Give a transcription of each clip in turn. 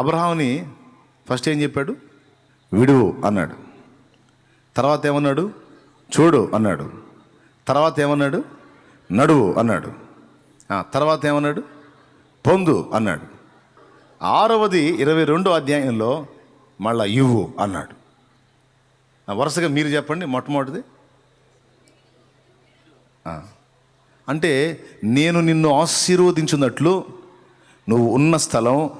అబ్రహాంని first ఏం చెప్పాడు? విడువు అన్నాడు. తర్వాత ఏమన్నాడు? చూడు అన్నాడు. తర్వాత ఏమన్నాడు? నడువు అన్నాడు. తర్వాత ఏమన్నాడు? పొందు అన్నాడు. ఆరవది ఇరవై రెండో అధ్యాయంలో మళ్ళా ఇవ్వు అన్నాడు. వరుసగా మీరు చెప్పండి మొట్టమొదటిది. అంటే నేను నిన్ను ఆశీర్వదించినట్లు నువ్వు ఉన్న స్థలం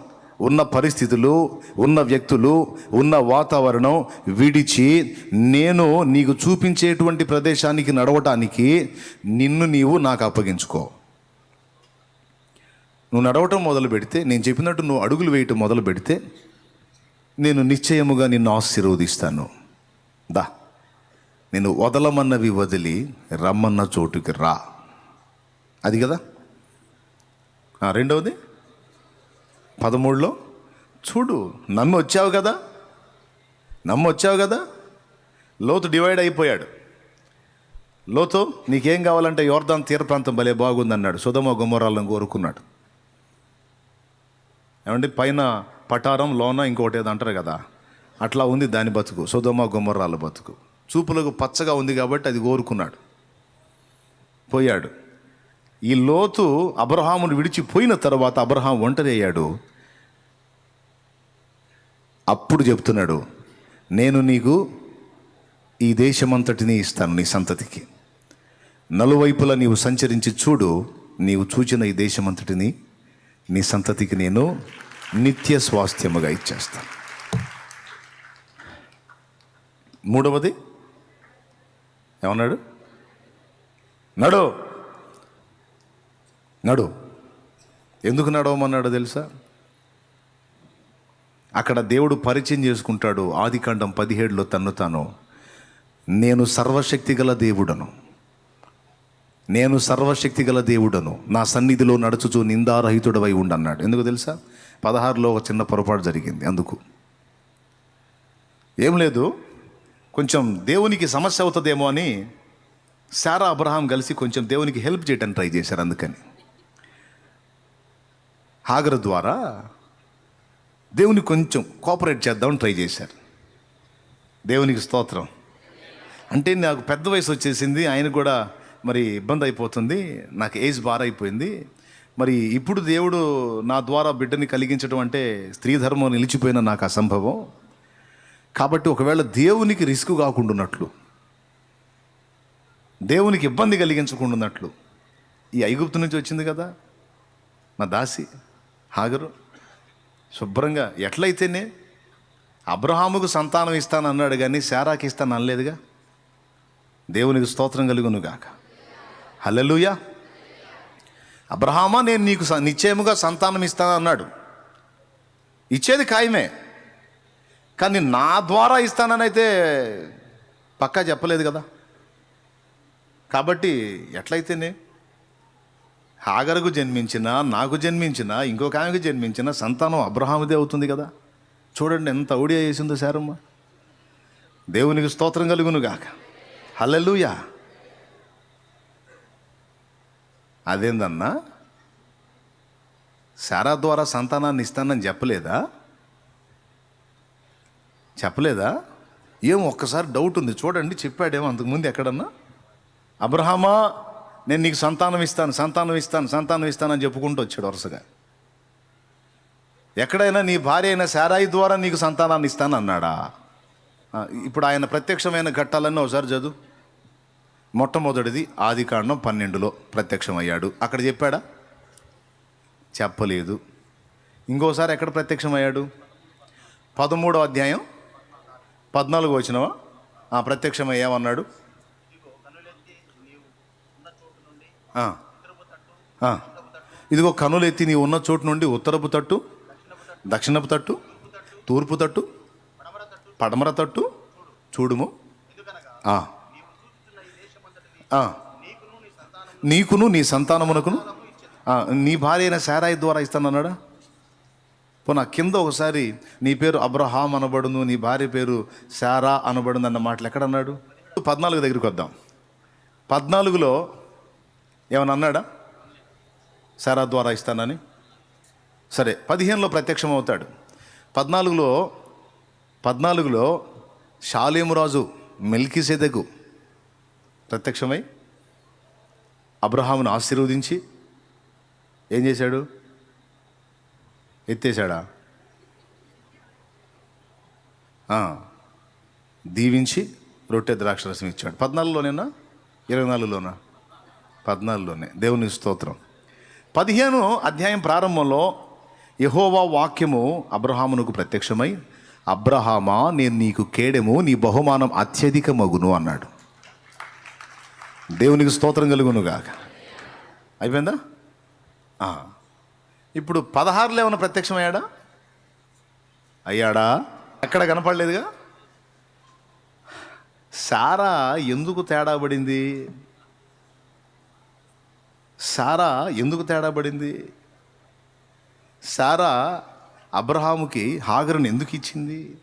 ఉన్న పరిస్థితులు ఉన్న వ్యక్తులు ఉన్న వాతావరణం విడిచి నేను నీకు చూపించేటువంటి ప్రదేశానికి నడవటానికి నిన్ను నీవు నాకు అప్పగించుకో. నువ్వు నడవటం మొదలు పెడితే నేను చెప్పినట్టు నువ్వు అడుగులు వేయటం మొదలు పెడితే నేను నిశ్చయముగా నిన్ను ఆశీర్వదిస్తాను. దా నేను వదలమన్నవి వదిలి రమ్మన్న చోటుకి రా. అది కదా? రెండవది? పదమూడులో చూడు నమ్మి వచ్చావు కదా? నమ్మి వచ్చావు కదా? లోతు డివైడ్ అయిపోయాడు. లోతు నీకేం కావాలంటే యోర్దాన్ తీర ప్రాంతం భలే బాగుందన్నాడు. సుధమ గుమ్మరాలను కోరుకున్నాడు. ఏమంటే పైన పటారం లోన ఇంకొకటి ఏదో అంటారు కదా? అట్లా ఉంది దాని బతుకు సుధమ గుమ్మరాల బతుకు. చూపులకు పచ్చగా ఉంది కాబట్టి అది కోరుకున్నాడు. పోయాడు. ఈ లోతు అబ్రహామును విడిచిపోయిన తర్వాత అబ్రహాం ఒంటరి అయ్యాడు. అప్పుడు చెప్తున్నాడు నేను నీకు ఈ దేశమంతటిని ఇస్తాను నీ సంతతికి. నలువైపులా నీవు సంచరించి చూడు నీవు చూచిన ఈ దేశమంతటిని నీ సంతతికి నేను నిత్య స్వాస్థ్యముగా ఇచ్చేస్తాను. మూడవది ఏమన్నాడు? నడు నడు. ఎందుకు నడవమన్నాడో తెలుసా? అక్కడ దేవుడు పరిచయం చేసుకుంటాడు ఆదికాండం పదిహేడులో తన్ను తాను. నేను సర్వశక్తి గల దేవుడను. నేను సర్వశక్తి గల దేవుడను. నా సన్నిధిలో నడుచుచు నిందారహితుడవై ఉండన్నాడు. ఎందుకు తెలుసా? పదహారులో ఒక చిన్న పొరపాటు జరిగింది అందుకు. ఏం లేదు. కొంచెం దేవునికి సమస్య అవుతుందేమో అని శారా అబ్రహాం కలిసి కొంచెం దేవునికి హెల్ప్ చేయడానికి ట్రై చేశారు అందుకని. హాగర్ ద్వారా దేవుని కొంచెం కోఆపరేట్ చేద్దామని ట్రై చేశారు. దేవునికి స్తోత్రం. అంటే నాకు పెద్ద వయసు వచ్చేసింది ఆయన కూడా మరి ఇబ్బంది అయిపోతుంది నాకు ఏజ్ బార్ అయిపోయింది. మరి ఇప్పుడు దేవుడు నా ద్వారా బిడ్డని కలిగించడం అంటే స్త్రీ ధర్మం నిలిచిపోయిన నాకు అసంభవం. కాబట్టి ఒకవేళ దేవునికి రిస్క్ కాకుండా ఉన్నట్లు దేవునికి ఇబ్బంది కలిగించకుండా ఉన్నట్లు ఈ ఐగుప్తు నుంచి వచ్చింది కదా నా దాసి. హాగరు శుభ్రంగా ఎట్లయితేనే అబ్రహాముకు సంతానం ఇస్తాను అన్నాడు కానీ శారాకి ఇస్తాను అనలేదుగా? దేవునికి స్తోత్రం కలుగునుగాక. హలలుయా అబ్రహామా నేను నీకు స- నిశ్చయముగా సంతానం ఇస్తాను అన్నాడు. ఇచ్చేది ఖాయమే. కానీ నా ద్వారా ఇస్తానని అయితే పక్కా చెప్పలేదు కదా? కాబట్టి ఎట్లయితేనే హాగరకు జన్మించిన నాకు జన్మించిన ఇంకొక ఆమెకు జన్మించిన సంతానం అబ్రహాముదే అవుతుంది కదా. చూడండి ఎంత ఔడియా చేసిందో శారమ్మ. దేవునికి స్తోత్రం కలుగునుగాక. హలలుయా అదేందన్నా? శారా ద్వారా సంతానాన్ని ఇస్తానని చెప్పలేదా? చెప్పలేదా? ఏం ఒక్కసారి డౌట్ ఉంది. చూడండి చెప్పాడేమో అంతకుముందు ఎక్కడన్నా? అబ్రహామా? నేను నీకు సంతానం ఇస్తాను సంతానం ఇస్తాను సంతానం ఇస్తానని చెప్పుకుంటూ వచ్చాడు వరుసగా. ఎక్కడైనా నీ భార్య అయిన శారాయి ద్వారా నీకు సంతానాన్ని ఇస్తాను అన్నాడా? ఇప్పుడు ఆయన ప్రత్యక్షమైన ఘట్టాలన్నీ ఒకసారి చదువు. మొట్టమొదటిది ఆది కాండం పన్నెండులో ప్రత్యక్షమయ్యాడు. అక్కడ చెప్పాడా? చెప్పలేదు. ఇంకోసారి ఎక్కడ ప్రత్యక్షమయ్యాడు? పదమూడో అధ్యాయం పద్నాలుగు వచ్చినవా ఆ ప్రత్యక్షమయ్యామన్నాడు ఆ. ఆ. ఇదిగో కనులెత్తి నీ ఉన్న చోటు నుండి ఉత్తరపు తట్టు దక్షిణపు తట్టు తూర్పు తట్టు పడమర తట్టు చూడుము. నీకును నీ సంతానమునకును. నీ భార్య అయిన శారాయి ద్వారా ఇస్తానన్నాడా? పోనా కింద ఒకసారి నీ పేరు అబ్రహాం అనబడును నీ భార్య పేరు శారా అనబడును అన్న మాటలు ఎక్కడన్నాడు? పద్నాలుగు దగ్గరికి వద్దాం. పద్నాలుగులో ఏమన్నా అన్నాడా? సారా ద్వారా ఇస్తానని. సరే పదిహేనులో ప్రత్యక్షం అవుతాడు. పద్నాలుగులో పద్నాలుగులో షాలేమురాజు మెల్కిసెదకు ప్రత్యక్షమై అబ్రహామును ఆశీర్వదించి ఏం చేశాడు? ఎత్తేశాడా? దీవించి రొట్టె ద్రాక్షరసం ఇచ్చాడు. పద్నాలుగులోనేనా? ఇరవై నాలుగులోనా? పద్నాలుగులోనే. దేవుని స్తోత్రం. పదిహేను అధ్యాయం ప్రారంభంలో యహోవా వాక్యము అబ్రహామునకు ప్రత్యక్షమై అబ్రహామా నేను నీకు కేడెము నీ బహుమానం అత్యధిక మగును అన్నాడు. దేవునికి స్తోత్రం కలుగునుగాక అయిపోయిందా? ఇప్పుడు పదహారులో ఏమైనా ప్రత్యక్షమయ్యాడా? అయ్యాడా? ఎక్కడ కనపడలేదుగా? సారా ఎందుకు తేడా పడింది? సారా ఎందుకు తేడా పడింది? సారా అబ్రహాముకి హాగరుని ఎందుకు ఇచ్చింది?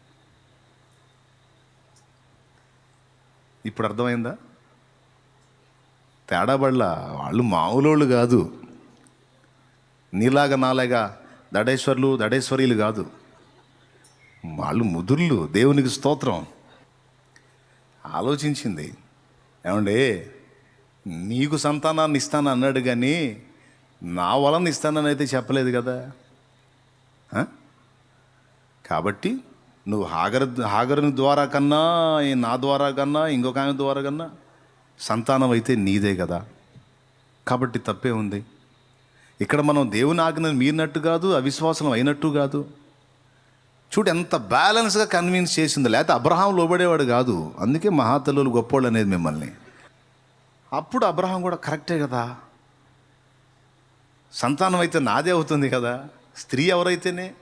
ఇప్పుడు అర్థమైందా? తేడా పడలా వాళ్ళు మామూలోళ్ళు కాదు. నీలాగా నాలాగా దడేశ్వర్లు దడేశ్వరీలు కాదు. వాళ్ళు ముదుర్లు దేవునికి స్తోత్రం. ఆలోచించింది. ఏమండే? నీకు సంతానాన్ని ఇస్తాను అన్నాడు కానీ నా వలన ఇస్తానని అయితే చెప్పలేదు కదా. కాబట్టి నువ్వు హాగర హాగరుని ద్వారా కన్నా నా ద్వారా కన్నా ఇంకొక ఆమె ద్వారా కన్నా సంతానం అయితే నీదే కదా. కాబట్టి తప్పే ఉంది. ఇక్కడ మనం దేవుని ఆజ్ఞను మీరినట్టు కాదు అవిశ్వాసం అయినట్టు కాదు. చూడు ఎంత బ్యాలెన్స్గా కన్విన్స్ చేసింది. లేకపోతే అబ్రహాం లోబడేవాడు కాదు. అందుకే మహాతల్లులు గొప్పోళ్ళు అనేది మిమ్మల్ని. అప్పుడు అబ్రహాం కూడా కరెక్టే కదా? సంతానం అయితే నాదే అవుతుంది కదా? స్త్రీ ఎవరైతేనే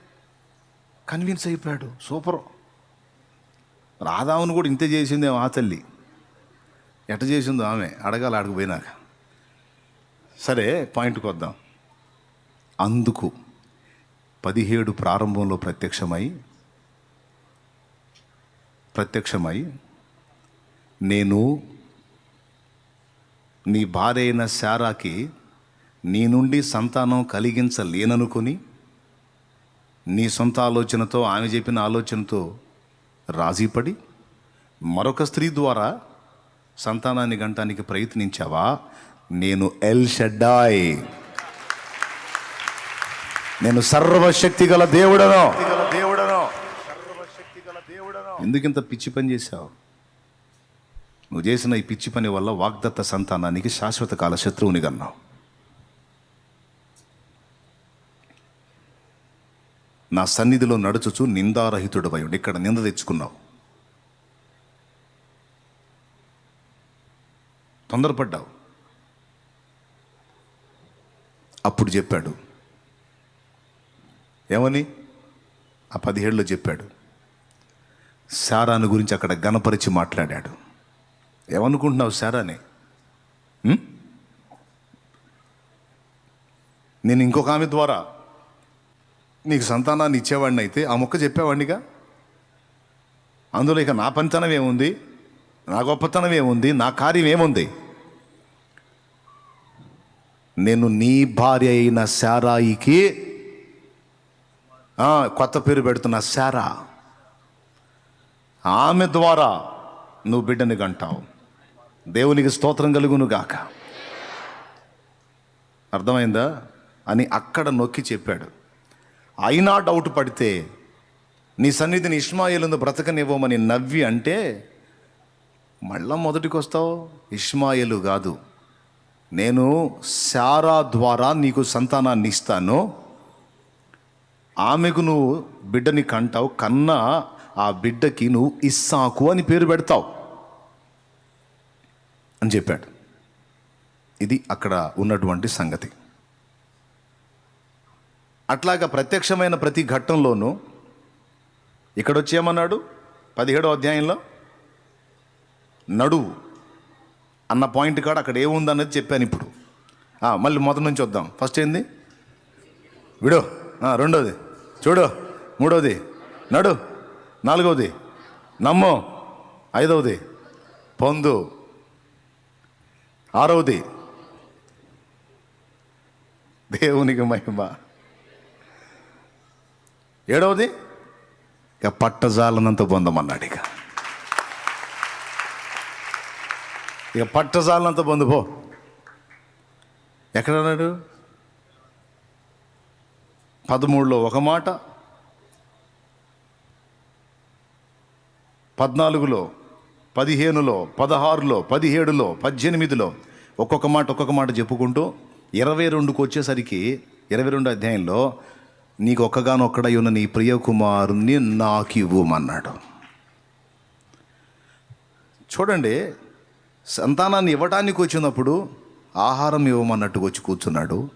కన్విన్స్ అయిపోయాడు సూపర్. రాధావును కూడా ఇంతే చేసిందే ఆ తల్లి. ఎట చేసిందో ఆమె అడగాలి అడగపోయినాక సరే పాయింట్కి వద్దాం. అందుకు పదిహేడు ప్రారంభంలో ప్రత్యక్షమై ప్రత్యక్షమై నేను నీ భార్య అయిన శారాకి నీ నుండి సంతానం కలిగించలేననుకొని నీ సొంత ఆలోచనతో ఆమె చెప్పిన ఆలోచనతో రాజీపడి మరొక స్త్రీ ద్వారా సంతానాన్ని గంటానికి ప్రయత్నించావా? నేను ఎల్ షడ్డాయ్. నేను సర్వశక్తి గల దేవుడను. ఎందుకింత పిచ్చి పని చేశావు? నువ్వు చేసిన ఈ పిచ్చి పని వల్ల వాగ్దత్త సంతానానికి శాశ్వత కాల శత్రువుని కన్నావు. నా సన్నిధిలో నడుచుచు నిందారహితుడవై ఉండి. ఇక్కడ నింద తెచ్చుకున్నావు. తొందరపడ్డావు. అప్పుడు చెప్పాడు. ఏమని? ఆ పదిహేడులో చెప్పాడు. సారాను గురించి అక్కడ గణపరిచి మాట్లాడాడు. ఏమనుకుంటున్నావు శారాని అని? నేను ఇంకొక ఆమె ద్వారా నీకు సంతానాన్ని ఇచ్చేవాడిని అయితే ఆ మొక్క చెప్పేవాడినిగా? అందులో ఇక నా పనితనం ఏముంది? నా గొప్పతనం ఏముంది? నా కార్యం ఏముంది? నేను నీ భార్య అయిన శారాయికి కొత్త పేరు పెడుతున్న శారా ఆమె ద్వారా నువ్వు బిడ్డని కంటావు దేవునికి స్తోత్రం కలుగును గాక అర్థమైందా? అని అక్కడ నొక్కి చెప్పాడు. అయినా డౌట్ పడితే నీ సన్నిధిని ఇష్మాయిలందు బ్రతకనివ్వమని నవ్వి అంటే మళ్ళా మొదటికి వస్తావు ఇష్మాయిలు కాదు. నేను శారా ద్వారా నీకు సంతానాన్ని ఇస్తాను. ఆమెకు నువ్వు బిడ్డని కంటావు కన్నా ఆ బిడ్డకి నువ్వు ఇస్సాకు అని పేరు పెడతావు. అని చెప్పాడు. ఇది అక్కడ ఉన్నటువంటి సంగతి. అట్లాగా ప్రత్యక్షమైన ప్రతి ఘట్టంలోనూ ఇక్కడ వచ్చి ఏమన్నాడు పదిహేడో అధ్యాయంలో? నడువు అన్న పాయింట్ కాడ అక్కడ ఏముందన్నది చెప్పాను ఇప్పుడు. మళ్ళీ మొదటి నుంచి వద్దాం. ఫస్ట్ ఏంది? విడో. రెండోది. చూడు. మూడోది. నడు. నాలుగవది నమ్మో. ఐదవది పొందు. ఆరవది. దేవునికి మహిమ. ఏడవది? ఇక పట్టజాలనంత పొందమన్నాడు ఇక. ఇక పట్టజాలనంత పొందుపో ఎక్కడ అన్నాడు పదమూడులో ఒక మాట. పద్నాలుగులో పదిహేనులో పదహారులో పదిహేడులో పద్దెనిమిదిలో ఒక్కొక్క మాట ఒక్కొక్క మాట చెప్పుకుంటూ ఇరవై రెండుకు వచ్చేసరికి ఇరవై రెండు అధ్యాయంలో నీకు ఒక్కగానొక్కడై ఉన్న నీ ప్రియకుమారుని నాకు ఇవ్వమన్నాడు చూడండి సంతానాన్ని ఇవ్వటానికి వచ్చినప్పుడు ఆహారం ఇవ్వమన్నట్టుకు వచ్చి కూర్చున్నాడు.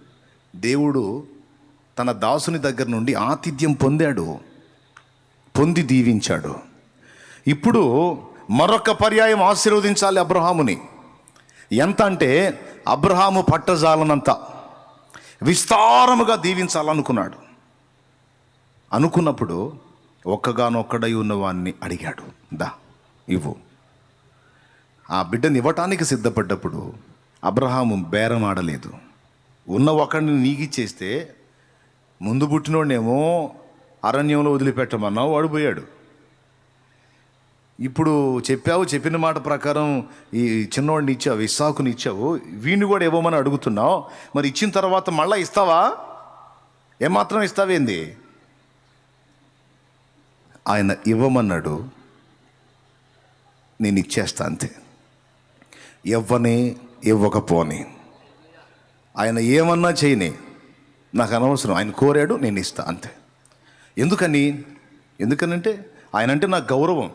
దేవుడు తన దాసుని దగ్గర నుండి ఆతిథ్యం పొందాడు పొంది దీవించాడు. ఇప్పుడు మరొక పర్యాయం ఆశీర్వదించాలి అబ్రహాముని. ఎంత అంటే అబ్రహాము పట్టజాలనంత విస్తారముగా దీవించాలనుకున్నాడు. అనుకున్నప్పుడు ఒక్కగానొక్కడై ఉన్నవాన్ని అడిగాడు దా ఇవ్వు. ఆ బిడ్డని ఇవ్వటానికి సిద్ధపడ్డప్పుడు అబ్రహాము బేరం ఆడలేదు ఉన్న ఒకడిని నీగిచ్చేస్తే ముందు పుట్టినోడేమో అరణ్యంలో వదిలిపెట్టమన్నావు వాడు పోయాడు. ఇప్పుడు చెప్పావు చెప్పిన మాట ప్రకారం ఈ చిన్నవాడిని ఇచ్చావు ఇస్సాకుని ఇచ్చావు. వీడిని కూడా ఇవ్వమని అడుగుతున్నావు. మరి ఇచ్చిన తర్వాత మళ్ళీ ఇస్తావా? ఏమాత్రం ఇస్తావేంది ఆయన ఇవ్వమన్నాడు నేను ఇచ్చేస్తా అంతే. ఇవ్వని ఇవ్వకపోని. ఆయన ఏమన్నా చేయని నాకు అనవసరం. ఆయన కోరాడు నేను ఇస్తా అంతే. ఎందుకని? ఎందుకనంటే ఆయన అంటే నాకు గౌరవం.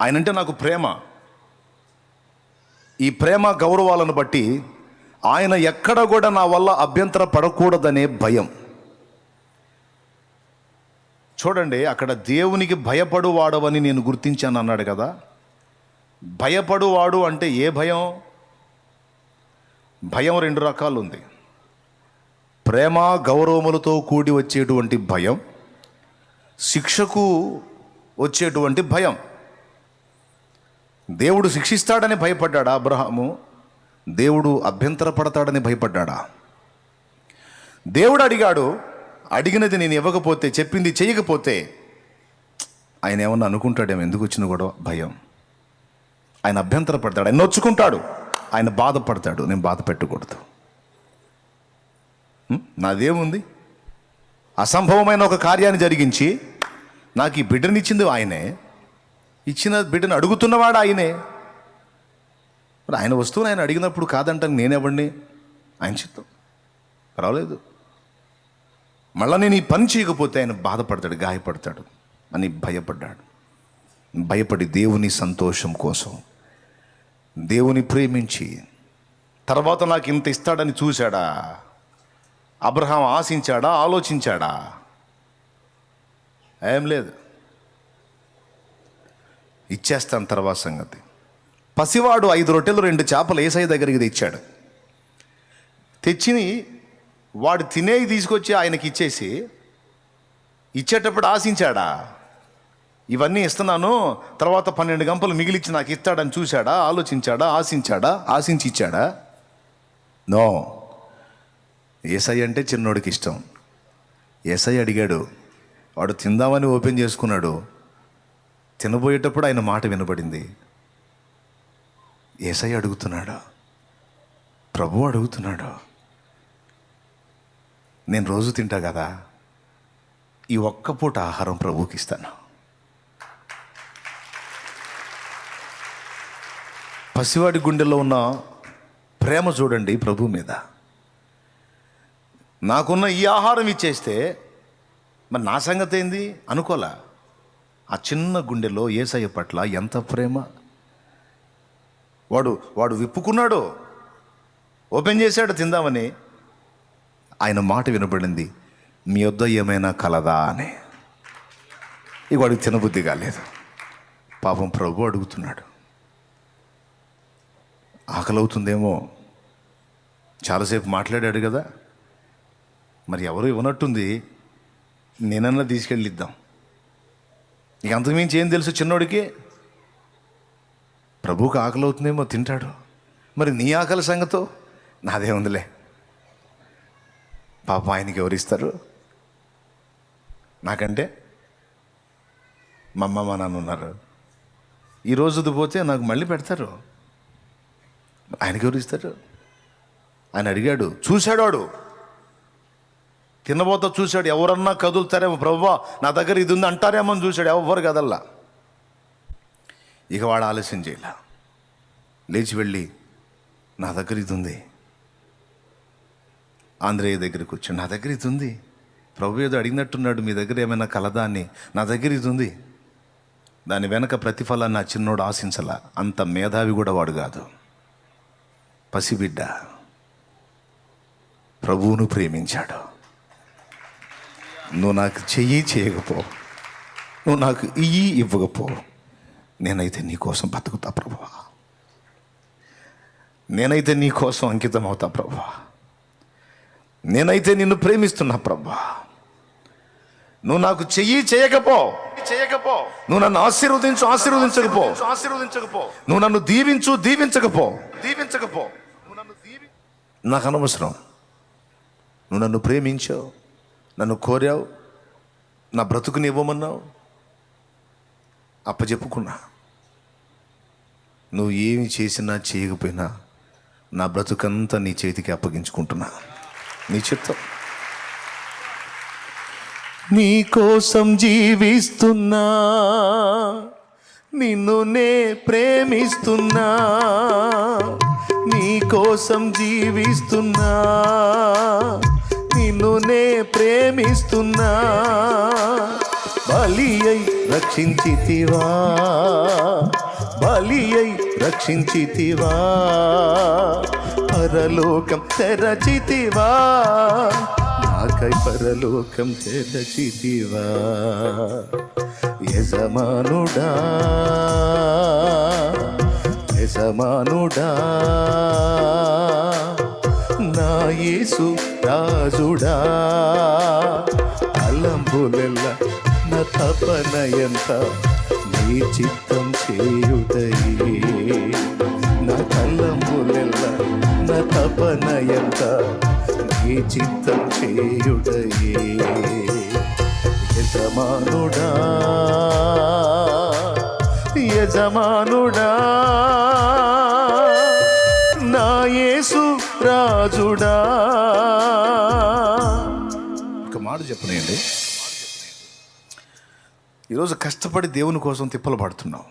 ఆయన అంటే నాకు ప్రేమ. ఈ ప్రేమ గౌరవాలను బట్టి ఆయన ఎక్కడ కూడా నా వల్ల అభ్యంతర పడకూడదనే భయం. చూడండి అక్కడ దేవునికి భయపడువాడవని నేను గుర్తించాను అన్నాడు కదా. భయపడువాడు అంటే ఏ భయం? భయం రెండు రకాలు ఉంది ప్రేమ గౌరవములతో కూడి వచ్చేటువంటి భయం శిక్షకు వచ్చేటువంటి భయం. దేవుడు శిక్షిస్తాడని భయపడ్డాడా అబ్రహాము? దేవుడు అభ్యంతరపడతాడని భయపడ్డాడా? దేవుడు అడిగాడు అడిగినది నేను ఇవ్వకపోతే చెప్పింది చేయకపోతే ఆయన ఏమన్నా అనుకుంటాడేమో ఎందుకు వచ్చిన కూడా భయం. ఆయన అభ్యంతరపడతాడు ఆయన నొచ్చుకుంటాడు ఆయన బాధపడతాడు నేను బాధ పెట్టకూడదు. నాదేముంది? అసంభవమైన ఒక కార్యాన్ని జరిగించి నాకు ఈ బిడ్డనిచ్చింది ఆయనే. ఇచ్చిన బిడ్డను అడుగుతున్నవాడు ఆయనే. మరి ఆయన వస్తువుని ఆయన అడిగినప్పుడు కాదంటాను నేనెవండి ఆయన చిత్తం. పర్వాలేదు. మళ్ళీ నేను ఈ పని చేయకపోతే ఆయన బాధపడతాడు గాయపడతాడు అని భయపడ్డాడు. భయపడి దేవుని సంతోషం కోసం దేవుని ప్రేమించి తర్వాత నాకు ఇంత ఇస్తాడని చూశాడా? అబ్రహాం ఆశించాడా? ఆలోచించాడా? ఏం లేదు. ఇచ్చేస్తాను తర్వాత సంగతి. పసివాడు ఐదు రొట్టెలు రెండు చేపలు ఏసఐ దగ్గరికి తెచ్చాడు. తెచ్చిని వాడు తినేవి తీసుకొచ్చి ఆయనకి ఇచ్చేసి ఇచ్చేటప్పుడు ఆశించాడా ఇవన్నీ ఇస్తున్నాను తర్వాత పన్నెండు గంపలు మిగిలిచ్చి నాకు ఇస్తాడని చూశాడా ఆలోచించాడా ఆశించాడా ఆశించి ఇచ్చాడా? నో. ఏసై అంటే చిన్నోడికి ఇష్టం. ఏసై అడిగాడు వాడు తిందామని ఓపెన్ చేసుకున్నాడు తినబోయేటప్పుడు ఆయన మాట వినబడింది. ఏసై అడుగుతున్నాడు? ప్రభు అడుగుతున్నాడు? నేను రోజు తింటా కదా ఈ ఒక్క పూట ఆహారం ప్రభువుకి ఇస్తాను. పసివాడి గుండెలో ఉన్న ప్రేమ చూడండి ప్రభు మీద. నాకున్న ఈ ఆహారం ఇచ్చేస్తే మరి నా సంగతి ఏంది అనుకోలే? ఆ చిన్న గుండెలో ఏసయ్య పట్ల ఎంత ప్రేమ? వాడు వాడు విప్పుకున్నాడు. ఓపెన్ చేశాడు తిందామని. ఆయన మాట వినబడింది మీ వద్ద ఏమైనా కలదా? అని. ఇక వాడికి తినబుద్ధి కాలేదు. పాపం ప్రభు అడుగుతున్నాడు. ఆకలి అవుతుందేమో చాలాసేపు మాట్లాడాడు కదా. మరి ఎవరు ఇవ్వనట్టుంది? నేనన్నా తీసుకెళ్ళిద్దాం. ఇక అంతకుమించి ఏం తెలుసు చిన్నోడికి? ప్రభువుకి ఆకలి అవుతుందేమో తింటాడు. మరి నీ ఆకలి సంగతో? నాదే ఉందిలే. పాప ఆయనకి ఎవరిస్తారు నాకంటే మా అమ్మ మా నాన్న ఉన్నారు. ఈ రోజుది పోతే నాకు మళ్ళీ పెడతారు. ఆయనకి ఎవరు ఇస్తారు? ఆయన అడిగాడు చూశాడు వాడు. తినబోతా చూశాడు ఎవరన్నా కదులుతారేమో ప్రభువా నా దగ్గర ఇది ఉంది అంటారేమో అని చూశాడు ఎవరు కదల్లా. ఇక వాడు ఆలస్యం చేయలే. లేచి వెళ్ళి నా దగ్గర ఇది ఉంది. ఆంధ్రేయ దగ్గరికి వచ్చాడు నా దగ్గర ఇది ఉంది. ప్రభు ఏదో అడిగినట్టున్నాడు మీ దగ్గర ఏమైనా కలదా అని. నా దగ్గర ఇది ఉంది. దాని వెనక ప్రతిఫలాన్ని నా చిన్నోడు ఆశించాల. అంత మేధావి కూడా వాడు కాదు. పసిబిడ్డ. ప్రభువును ప్రేమించాడు. నువ్వు నాకు చెయ్యి చేయకపో. నువ్వు నాకు ఇయ్యి ఇవ్వకపో. నేనైతే నీ కోసం బతుకుతా ప్రభువా. నేనైతే నీ కోసం అంకితం అవుతా ప్రభువా. నేనైతే నిన్ను ప్రేమిస్తున్నా ప్రభా. నువ్వు నాకు చెయ్యి చేయకపో. చేయకపో నువ్వు నన్ను ఆశీర్వదించు ఆశీర్వదించకపో. ఆశీర్వదించకపో నువ్వు నన్ను దీవించు దీవించకపో. దీవించకపో. నువ్వు నన్ను దీవి నాకు అనవసరం. నువ్వు నన్ను ప్రేమించావు. నన్ను కోరావు నా బ్రతుకుని ఇవ్వమన్నావు. అప్పచెప్పుకున్నా నువ్వు ఏమి చేసినా చేయకపోయినా నా బ్రతుకంతా నీ చేతికి అప్పగించుకుంటున్నా. నీ చిత్తం. నీ కోసం జీవిస్తున్నా. నిన్ను నే ప్రేమిస్తున్నా. నీ కోసం జీవిస్తున్నా. నిన్ను నే ప్రేమిస్తున్నా. బలి అయి రక్షించితివా. బలి అయి రక్షించితివా. పరలోకం తెరచితివా. నాకై పరలోకం తెరచితివా. యజమానుడా. యజమానుడా. నా యేసు రాజుడా. అలంబులెల్ల నా తపన ఎంత నీ చిత్తం చేయుటయే. నా కల్లంబులెల్ల నా తపన ఎంత నీ చిత్తం చేయుటయే. యజమానుడా యజమానుడా. రాజుడా. ఒక మాట చెప్పనండి ఈరోజు కష్టపడి దేవుని కోసం తిప్పలు పడుతున్నాం.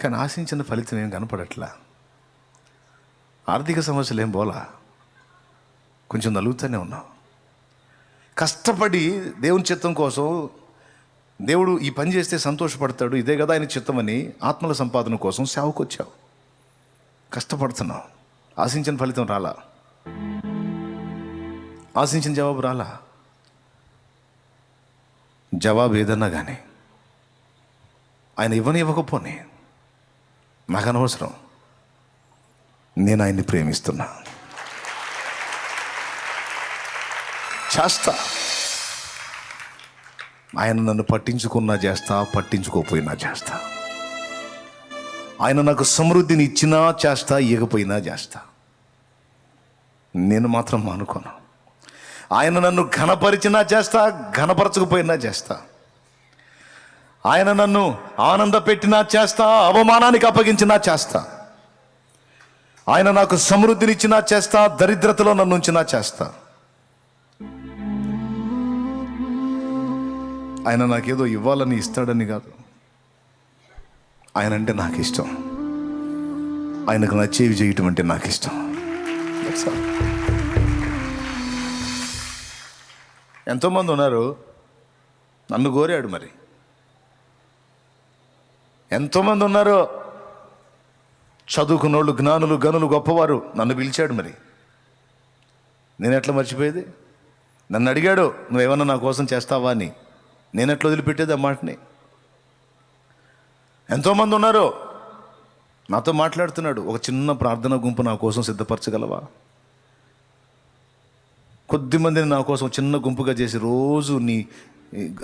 కానీ ఆశించిన ఫలితం ఏం కనపడట్లా? ఆర్థిక సమస్యలు ఏం పోలా? కొంచెం నలుగుతూనే ఉన్నాం. కష్టపడి దేవుని చిత్తం కోసం దేవుడు ఈ పని చేస్తే సంతోషపడతాడు. ఇదే కదా ఆయన చిత్తమని ఆత్మల సంపాదన కోసం సేవకొచ్చావు. కష్టపడుతున్నావు ఆశించిన ఫలితం రాలా? ఆశించిన జవాబు రాలా? జవాబు ఏదన్నా కానీ ఆయన ఇవ్వని ఇవ్వకపోని నాకు అనవసరం. నేను ఆయన్ని ప్రేమిస్తున్నా. చేస్తా. ఆయన నన్ను పట్టించుకున్నా చేస్తా పట్టించుకోపోయినా చేస్తా. ఆయన నాకు సమృద్ధిని ఇచ్చినా చేస్తా ఇవ్వకపోయినా చేస్తా. నేను మాత్రం మానుకోను. ఆయన నన్ను ఘనపరిచినా చేస్తా ఘనపరచకపోయినా చేస్తా. ఆయన నన్ను ఆనంద పెట్టినా చేస్తా అవమానానికి అప్పగించినా చేస్తా. ఆయన నాకు సమృద్ధినిచ్చినా చేస్తా దరిద్రతలో నన్ను ఉంచినా చేస్తా. ఆయన నాకేదో ఇవ్వాలని ఇస్తాడని కాదు. ఆయన అంటే నాకు ఇష్టం ఆయనకు నచ్చేవి చేయటం అంటే నాకు ఇష్టం ఒకసారి ఎంతోమంది ఉన్నారు. నన్ను కోరాడు మరి. ఎంతోమంది ఉన్నారు. చదువుకున్నోళ్ళు జ్ఞానులు గనులు గొప్పవారు నన్ను పిలిచాడు మరి. నేను ఎట్లా మర్చిపోయేది? నన్ను అడిగాడు నువ్వేమన్నా నా కోసం చేస్తావా? అని. నేను ఎట్లా వదిలిపెట్టేది ఆ మాటని? ఎంతోమంది ఉన్నారు. నాతో మాట్లాడుతున్నాడు. ఒక చిన్న ప్రార్థన గుంపు నా కోసం సిద్ధపరచగలవా? కొద్ది మందిని నా కోసం చిన్న గుంపుగా చేసి రోజు నీ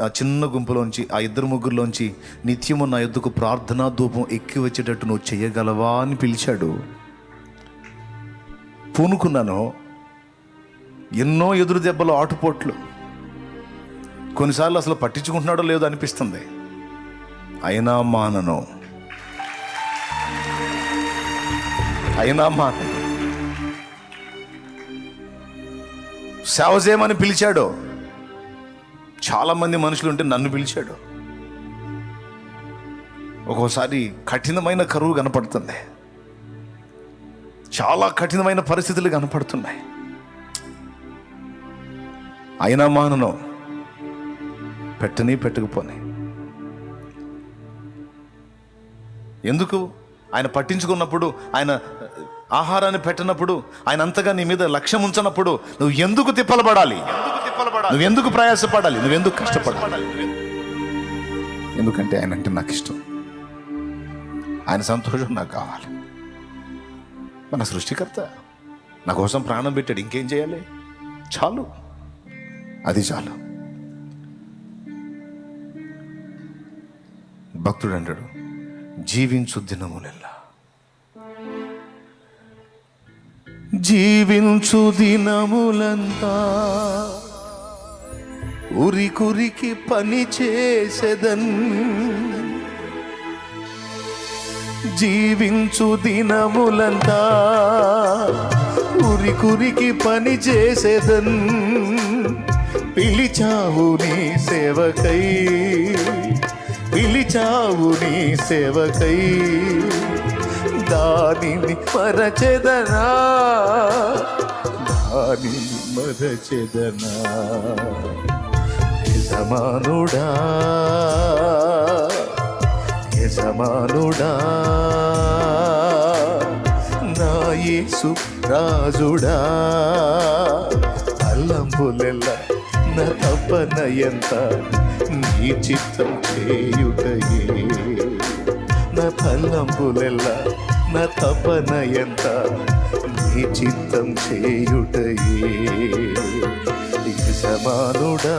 ఆ చిన్న గుంపులోంచి ఆ ఇద్దరు ముగ్గురులోంచి నిత్యము నా ఎద్దుకు ప్రార్థనా ధూపం ఎక్కి వచ్చేటట్టు నువ్వు చేయగలవా అని పిలిచాడు. పూనుకున్నాను. ఎన్నో ఎదురు దెబ్బలు ఆటుపోట్లు. కొన్నిసార్లు అసలు పట్టించుకుంటున్నాడో లేదో అనిపిస్తుంది. అయినా మానను. అయినా మానను సేవ చేయమని పిలిచాడు. చాలా మంది మనుషులు ఉంటే నన్ను పిలిచాడు. ఒక్కోసారి కఠినమైన కరువు కనపడుతుంది. చాలా కఠినమైన పరిస్థితులు కనపడుతున్నాయి. అయినా మానను పెట్టని పెట్టుకుపోని. ఎందుకు? ఆయన పట్టించుకున్నప్పుడు ఆయన ఆహారాన్ని పెట్టినప్పుడు ఆయన అంతగా నీ మీద లక్ష్యం ఉంచనప్పుడు నువ్వు ఎందుకు తిప్పలబడాలి? నువ్వు ఎందుకు ప్రయాసపడాలి? నువ్వు ఎందుకు కష్టపడాలి? ఎందుకంటే ఆయన అంటే నాకు ఇష్టం. ఆయన సంతోషం నాకు కావాలి. మన సృష్టికర్త నా కోసం ప్రాణం పెట్టాడు. ఇంకేం చేయాలి? చాలు. అది చాలు. భక్తుడు అంటాడు జీవించు దినములెల్లా. జీవించు దినములంతా. ఉరికురికి పని చేసేదన్. జీవించు దినములంతా. ఉరికురికి పని చేసేదన్. పిలిచావు నీ సేవకై. పిలిచావు నీ సేవకై. దానిని మరచెదనా? దానిని మరచెదనా? యజమానుడా? యజమానుడా? నా యేసు రాజుడా? అల్లంబులెల్ల నా తప్పన ఎంత? నీ చిత్తం చేయుటయే. నా తల్లంబులెల్లా నా తపన ఎంత నీ చిత్తం చేయుటయే. యజమానుడా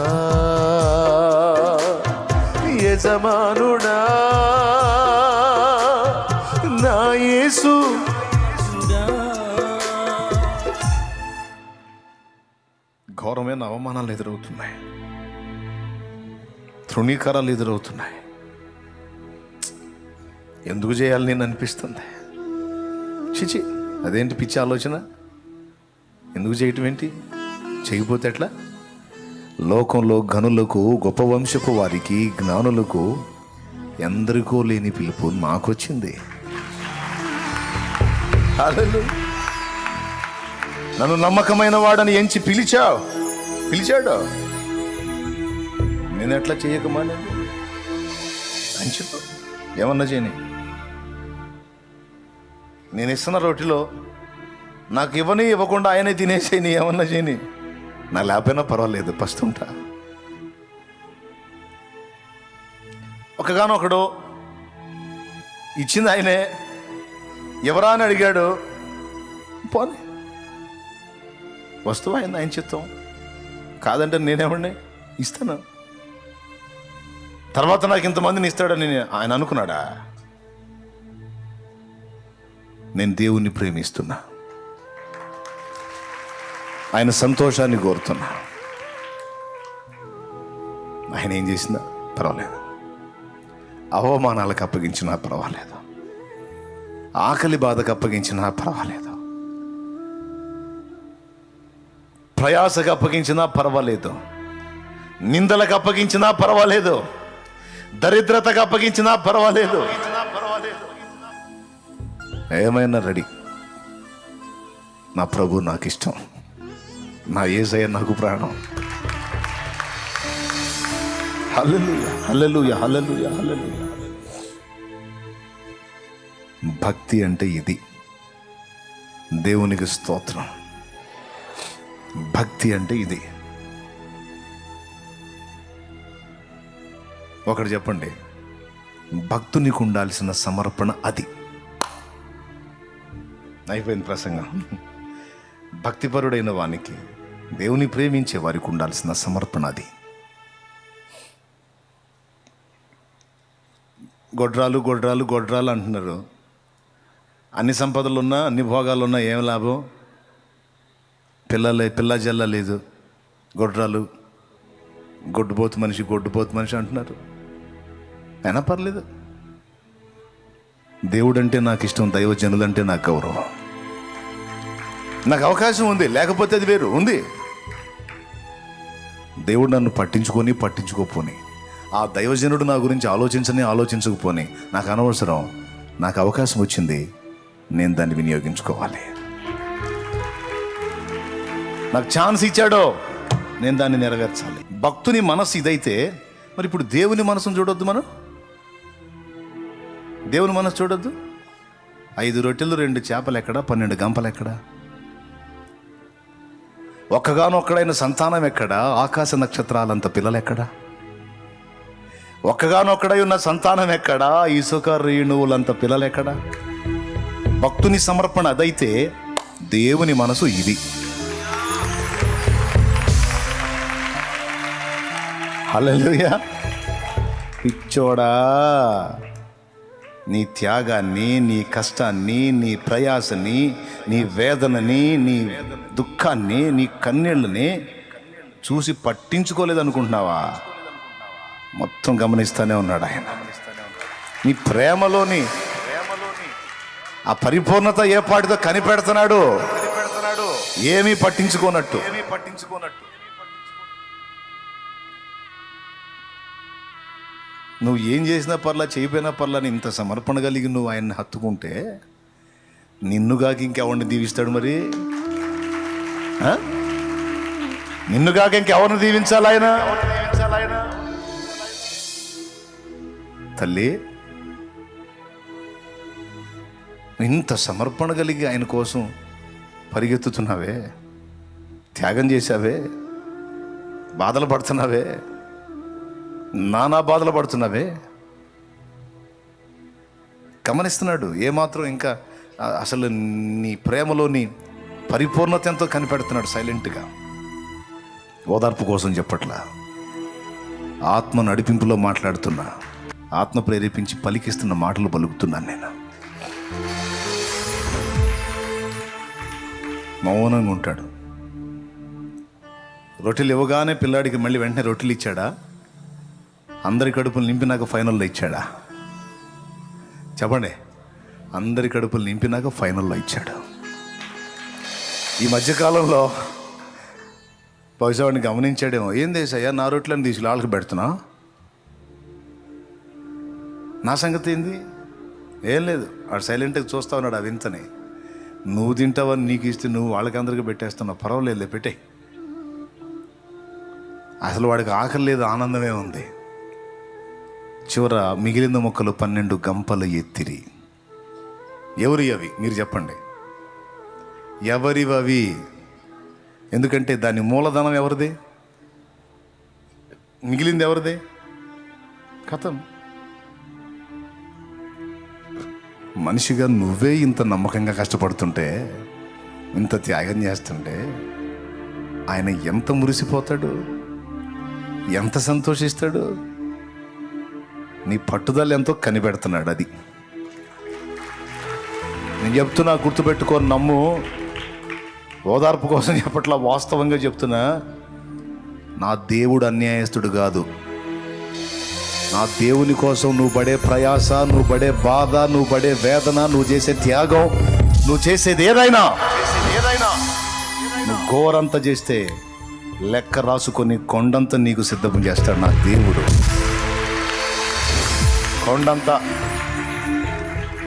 యజమానుడా నా యేసు. ఘోరమైన అవమానాలు ఎదురవుతున్నాయి. తృణీకరాలు ఎదురవుతున్నాయి. ఎందుకు చేయాలి నేను అనిపిస్తుంది? చిచి అదేంటి పిచ్చి ఆలోచన? ఎందుకు చేయటం ఏంటి? చేయకపోతే ఎట్లా? లోకంలో గనులకు గొప్ప వంశపు వారికి జ్ఞానులకు ఎందరికో లేని పిలుపు మాకొచ్చింది. నన్ను నమ్మకమైన వాడని ఎంచి పిలిచావు. పిలిచాడు? నేను ఎట్లా చేయకమానండి అని చెప్పు ఏమన్నా చేయని? నేను ఇస్తున్న రొట్టెలో నాకు ఇవ్వని ఇవ్వకుండా ఆయనే తినేసే నీ ఏమన్నా చేయని. నా లేకపోయినా పర్వాలేదు పస్తుంటా. ఒకగానొకడు ఇచ్చింది ఆయనే. ఎవరా అని అడిగాడు. పోనీ. వస్తువు ఆయన ఆయన చిత్తం. కాదంటే నేనేమండి ఇస్తాను. తర్వాత నాకు ఇంతమందిని ఇస్తాడని ఆయన అనుకున్నాడా? నేను దేవుణ్ణి ప్రేమిస్తున్నా. ఆయన సంతోషాన్ని కోరుతున్నా. ఆయన ఏం చేసినా పర్వాలేదు. అవమానాలకు అప్పగించినా పర్వాలేదు. ఆకలి బాధకు అప్పగించినా పర్వాలేదు. ప్రయాసకు అప్పగించినా పర్వాలేదు. నిందలకు అప్పగించినా పర్వాలేదు. దరిద్రతకు అప్పగించినా పర్వాలేదు. ఏమైనా రెడీ. నా ప్రభు నాకు ఇష్టం నా ఏజయ నాకు ప్రాణం. హల్లెలూయా హల్లెలూయా హల్లెలూయా హల్లెలూయా. భక్తి అంటే ఇది. దేవునికి స్తోత్రం. భక్తి అంటే ఇది. ఒకటి చెప్పండి. భక్తునికి ఉండాల్సిన సమర్పణ అది. అయిపోయింది ప్రసంగం. భక్తిపరుడైన వానికి దేవుని ప్రేమించే వారికి ఉండాల్సిన సమర్పణ అది. గొడ్రాలు గొడ్రాలు గొడ్రాలు అంటున్నారు. అన్ని సంపదలు ఉన్నా అన్ని భోగాలు ఉన్నా ఏం లాభం? పిల్లలే పిల్ల జల్ల లేదు. గొడ్రాలు గొడ్డుపోతు మనిషి గొడ్డుపోతు మనిషి అంటున్నారు. అయినా పర్లేదు. దేవుడంటే నాకు ఇష్టం దైవజనులంటే నాకు గౌరవం నాకు అవకాశం ఉంది లేకపోతే అది వేరు ఉంది. దేవుడు నన్ను పట్టించుకొని పట్టించుకోపోని. ఆ దైవజనుడు నా గురించి ఆలోచించని ఆలోచించకపోని. నాకు అనవసరం నాకు అవకాశం వచ్చింది నేను దాన్ని వినియోగించుకోవాలి. నాకు ఛాన్స్ ఇచ్చాడో నేను దాన్ని నెరవేర్చాలి. భక్తుని మనసు ఇదైతే మరి ఇప్పుడు దేవుని మనసును చూడొద్దు మనం? దేవుని మనసు చూడొద్దు. ఐదు రొట్టెలు రెండు చేపలు ఎక్కడ? పన్నెండు గంపలు ఎక్కడ? ఒక్కగానొక్కడైన సంతానం ఎక్కడ? ఆకాశ నక్షత్రాలంత పిల్లలు ఎక్కడ? ఒక్కగానొక్కడై ఉన్న సంతానం ఎక్కడ? ఇసుక రేణువులంత పిల్లలు ఎక్కడ? భక్తుని సమర్పణ అదైతే దేవుని మనసు ఇది. హల్లెలూయా. పిచ్చోడా. నీ త్యాగాన్ని నీ కష్టాన్ని నీ ప్రయాసని నీ వేదనని నీ దుఃఖాన్ని నీ కన్నీళ్ళని చూసి పట్టించుకోలేదనుకుంటున్నావా? మొత్తం గమనిస్తూనే ఉన్నాడు ఆయన. నీ ప్రేమలోని ఆ పరిపూర్ణత ఏ పాటితో కనిపెడుతున్నాడు? ఏమీ పట్టించుకోనట్టు. ఏమీ పట్టించుకోనట్టు నువ్వు ఏం చేసినా పర్లా చేయపోయినా పర్లా అని ఇంత సమర్పణ కలిగి నువ్వు ఆయన్ని హత్తుకుంటే నిన్నుగాక ఇంకెవరిని దీవిస్తాడు మరి? నిన్నుగాక ఇంకెవరిని దీవించాలి ఆయన? తల్లి ఇంత సమర్పణ కలిగి ఆయన కోసం పరిగెత్తుతున్నావే? త్యాగం చేశావే? బాధలు పడుతున్నావే? నానా బాధలు పడుతున్నావే. గమనిస్తున్నాడు ఏమాత్రం ఇంకా అసలు నీ ప్రేమలోని పరిపూర్ణత ఎంతో కనిపెడుతున్నాడు సైలెంట్గా. ఓదార్పు కోసం చెప్పట్లా. ఆత్మ నడిపింపులో మాట్లాడుతున్నా ఆత్మ ప్రేరేపించి పలికిస్తున్న మాటలు పలుకుతున్నాను నేను. మౌనంగా ఉంటాడు. రొట్టెలు ఇవ్వగానే పిల్లాడికి మళ్ళీ వెంటనే రొట్టెలు ఇచ్చాడా? అందరి కడుపులు నింపినాక ఫైనల్లో ఇచ్చాడా? చెప్పండి. అందరి కడుపులు నింపినాక ఫైనల్లో ఇచ్చాడు. ఈ మధ్యకాలంలో బహుశా వాడిని గమనించాడేమో. ఏం దేశయ్యా నా రొట్లను తీసి వాళ్ళకి పెడుతున్నా? నా సంగతి ఏంది? ఏం లేదు వాడు సైలెంట్గా చూస్తా ఉన్నాడు ఆ వింతని. నువ్వు తింటావని నీకు ఇస్తే నువ్వు వాళ్ళకి అందరికీ పెట్టేస్తున్నావు పర్వాలేదులే పెట్టే అసలు వాడికి ఆకలి లేదు ఆనందమే ఉంది. చివర మిగిలిన మొక్కలు పన్నెండు గంపలు ఎత్తిరి. ఎవరి అవి? మీరు చెప్పండి. ఎవరివి అవి ఎందుకంటే దాని మూలధనం ఎవరిది? మిగిలింది ఎవరిది? కథం. మనిషిగా నువ్వే ఇంత నమ్మకంగా కష్టపడుతుంటే ఇంత త్యాగం చేస్తుంటే ఆయన ఎంత మురిసిపోతాడు? ఎంత సంతోషిస్తాడు? నీ పట్టుదల ఎంతో కనిపెడుతున్నాడు అది. నేను చెప్తున్నా గుర్తుపెట్టుకొని నమ్ము. ఓదార్పు కోసం చెప్పట్లా వాస్తవంగా చెప్తున్నా నా దేవుడు అన్యాయస్తుడు కాదు. నా దేవుని కోసం నువ్వు పడే ప్రయాస నువ్వు పడే బాధ నువ్వు పడే వేదన నువ్వు చేసే త్యాగం నువ్వు చేసేది ఏదైనా నువ్వు ఘోరంత చేస్తే లెక్క రాసుకొని కొండంత నీకు సిద్ధం చేస్తాడు నా దేవుడు. కొండంత